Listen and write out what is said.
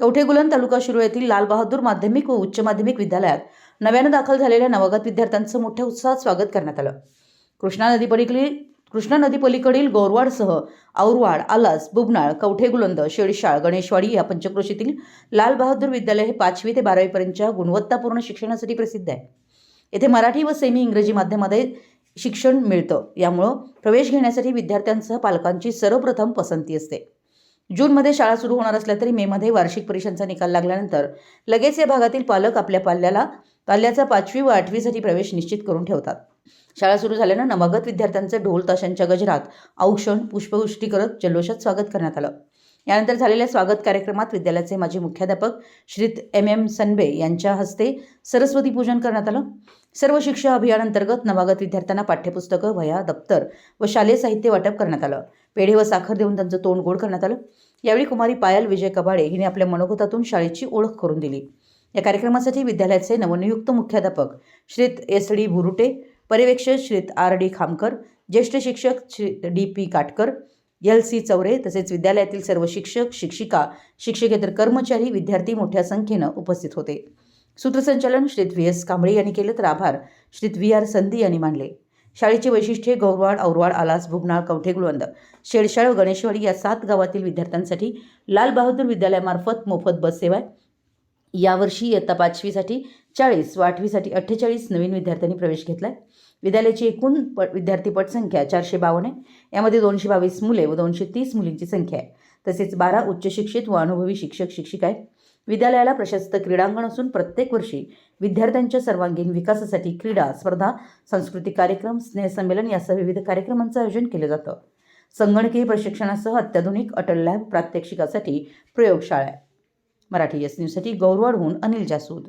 कवठेगुलन तालुका शिरूर येथील लालबहादूर माध्यमिक व उच्च माध्यमिक विद्यालयात नव्यानं दाखल झालेल्या नवगत विद्यार्थ्यांचं मोठ्या उत्साहात स्वागत करण्यात आलं. कृष्णा नदीपलीकडील कृष्णा नदीपलीकडील गौरवाडसह औरवाड आलास बुबनाळ कवठेगुलंद शेडशाळ गणेशवाडी या पंचक्रोशीतील लालबहादूर विद्यालय हे पाचवी ते बारावीपर्यंतच्या गुणवत्तापूर्ण शिक्षणासाठी प्रसिद्ध आहे. येथे मराठी व सेमी इंग्रजी माध्यमामध्ये शिक्षण मिळतं. यामुळं प्रवेश घेण्यासाठी विद्यार्थ्यांसह पालकांची सर्वप्रथम पसंती असते. जूनमध्ये शाळा सुरू होणार असल्या तरी मेमध्ये वार्षिक परीक्षांचा निकाल लागल्यानंतर लगेच या भागातील पालक आपल्या पाल्याला पाल्याचा पाचवी व आठवीसाठी प्रवेश निश्चित करून ठेवतात. शाळा सुरू झाल्यानं नवागत विद्यार्थ्यांचं ढोल ताशांच्या गजरात औक्षण पुष्पवृष्टी करत जल्लोषात स्वागत करण्यात आलं. यानंतर झालेल्या स्वागत कार्यक्रमात विद्यालयाचे माजी मुख्याध्यापक श्रीत एम एम सनबे यांच्या हस्ते सरस्वती पूजन करण्यात आलं. सर्व शिक्षा अभियानांतर्गत नवागत विद्यार्थ्यांना पाठ्यपुस्तकं वह्या दप्तर व शालेय साहित्य वाटप करण्यात आलं. पेढे व साखर देऊन त्यांचं तोंड गोड करण्यात आलं. यावेळी कुमारी पायल विजय कबाडे हिने आपल्या मनोगतातून शाळेची ओळख करून दिली. या कार्यक्रमासाठी विद्यालयाचे नवनियुक्त मुख्याध्यापक श्रीत एस डी भुरुटे पर्यवेक्षक श्रीत आर डी खामकर ज्येष्ठ शिक्षक Shri D P Katkar L C Chaure तसेच विद्यालयातील सर्व शिक्षक शिक्षिका शिक्षकेतर कर्मचारी विद्यार्थी मोठ्या संख्येनं उपस्थित होते. सूत्रसंचालन श्रीत व्ही एस कांबळे यांनी केलं तर आभार. श्रीत व्ही आर संधी यांनी मानले. शाळेची वैशिष्ट्ये गौरवाड औरवाड आलास बुबनाळ कवठेगुळवंद शेडशाळ व गणेशवाडी या सात गावातील विद्यार्थ्यांसाठी लाल बहादूर विद्यालयामार्फत मोफत बस सेवा आहे. यावर्षी इयत्ता पाचवीसाठी चाळीस व आठवीसाठी अठ्ठेचाळीस नवीन विद्यार्थ्यांनी प्रवेश घेतला आहे विद्यालयाची एकूण प विद्यार्थी पटसंख्या चारशे बावन्न आहे. यामध्ये दोनशे बावीस मुले व दोनशे तीस मुलींची संख्या आहे. तसेच बारा उच्च शिक्षित व अनुभवी शिक्षक शिक्षिका आहेत. विद्यालयाला प्रशस्त क्रीडांगण असून प्रत्येक वर्षी विद्यार्थ्यांच्या सर्वांगीण विकासासाठी क्रीडा स्पर्धा सांस्कृतिक कार्यक्रम स्नेहसंमेलन यासह विविध कार्यक्रमांचं आयोजन केलं जातं. संगणकीय प्रशिक्षणासह अत्याधुनिक अटल लॅब प्रात्यक्षिकासाठी प्रयोगशाळा आहे. मराठी एस न्यूजसाठी गौरवाडहून अनिल जासूद.